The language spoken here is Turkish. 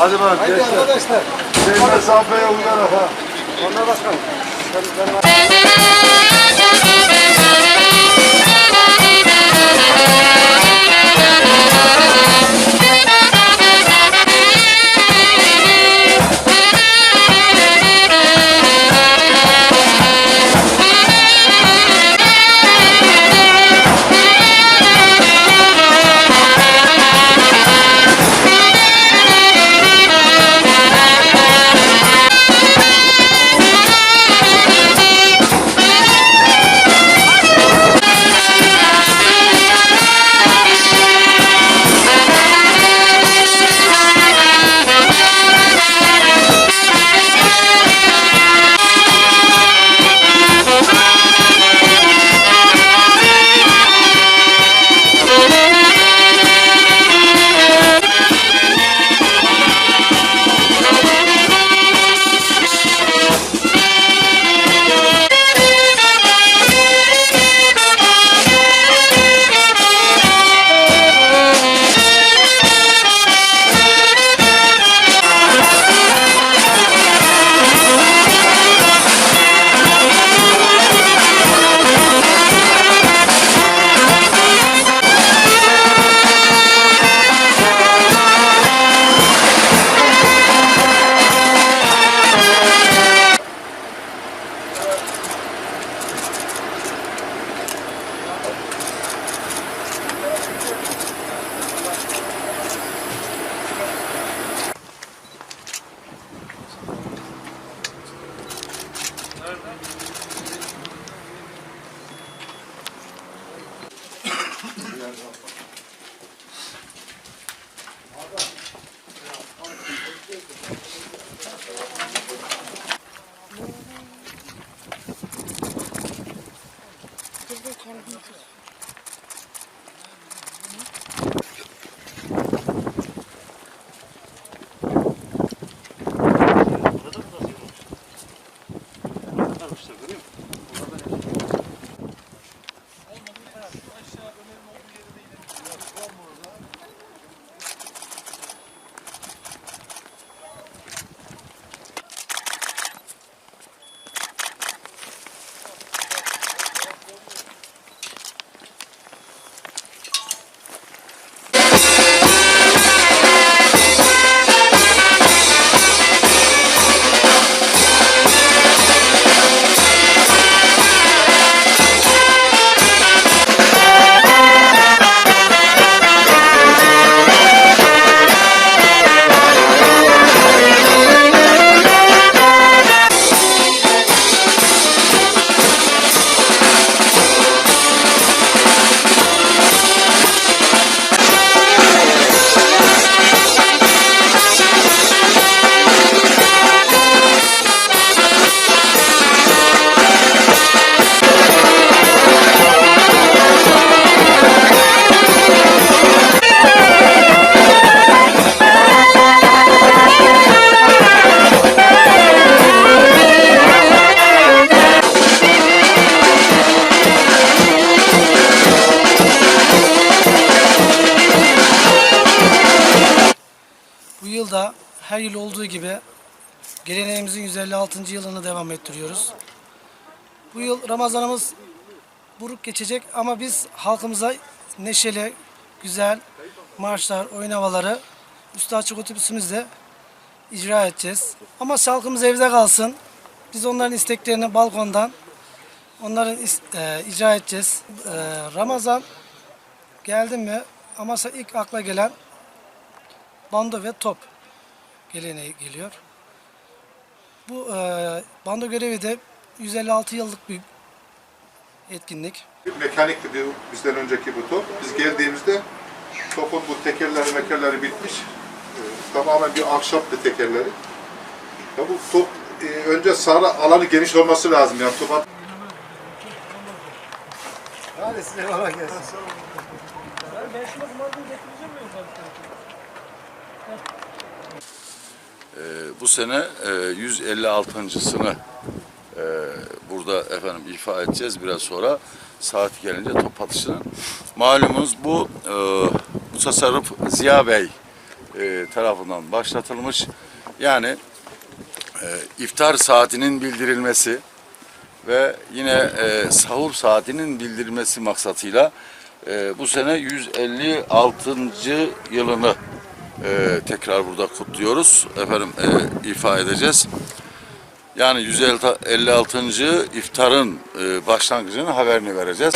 Hadi bakalım Haydi gençler. arkadaşlar. Şey mesafeye uyarak ha. Onlar başkanım. Ben, ben Bu yıl da her yıl olduğu gibi geleneğimizin 156. yılını devam ettiriyoruz. Bu yıl Ramazanımız buruk geçecek ama biz halkımıza neşeli, güzel marşlar, oyun havaları üstü açık otobüsümüzde icra edeceğiz. Ama halkımız evde kalsın. Biz onların isteklerini balkondan onların e, icra edeceğiz. E, Ramazan geldi mi ama ilk akla gelen bando ve top geleneği geliyor. Bu e, bando görevi de 156 yıllık bir etkinlik. Mekanikti bir- bizden önceki bu top. Biz geldiğimizde topun bu tekerleri mekerleri bitmiş. Ee, tamamen bir ahşaptı tekerleri. Ya bu top e, önce sarı alanı geniş olması lazım. Yani top at- Hadi size kolay gelsin. Ee, bu sene e, 156.sını e, burada efendim ifa edeceğiz biraz sonra saat gelince top atışının. Malumunuz bu e, bu tasarruf Ziya Bey e, tarafından başlatılmış. Yani e, iftar saatinin bildirilmesi ve yine e, sahur saatinin bildirilmesi maksatıyla e, bu sene 156. yılını e, tekrar burada kutluyoruz. Efendim e, ifa edeceğiz. Yani 156. iftarın e, başlangıcının haberini vereceğiz.